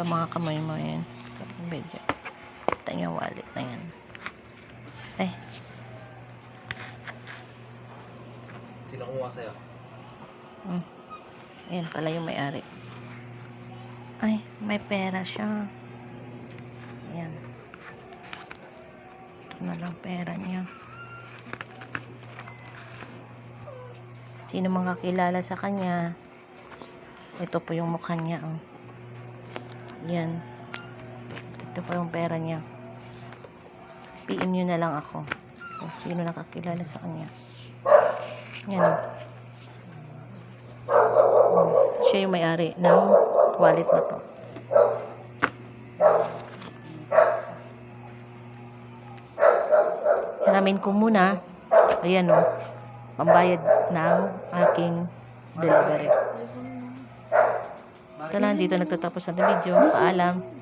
Wala mga kamay mo yan. Video. Kita yung wallet na yan. Eh, Sila kumuha sa'yo. mm. Ayan pala yung may-ari. Ay, may pera siya. Ayan. Ito na lang pera niya. Sino mga kakilala sa kanya? Ito po yung mukha niya. Oh. Yan. Ito po yung pera niya. PM nyo na lang ako. Kung sino nakakilala sa kanya. Yan oh. Hmm. Siya yung may-ari ng wallet na to. Hiramin ko muna. Ayan o. Pambayad ng aking delivery. Ito lang, dito nagtatapos ang video. Paalam.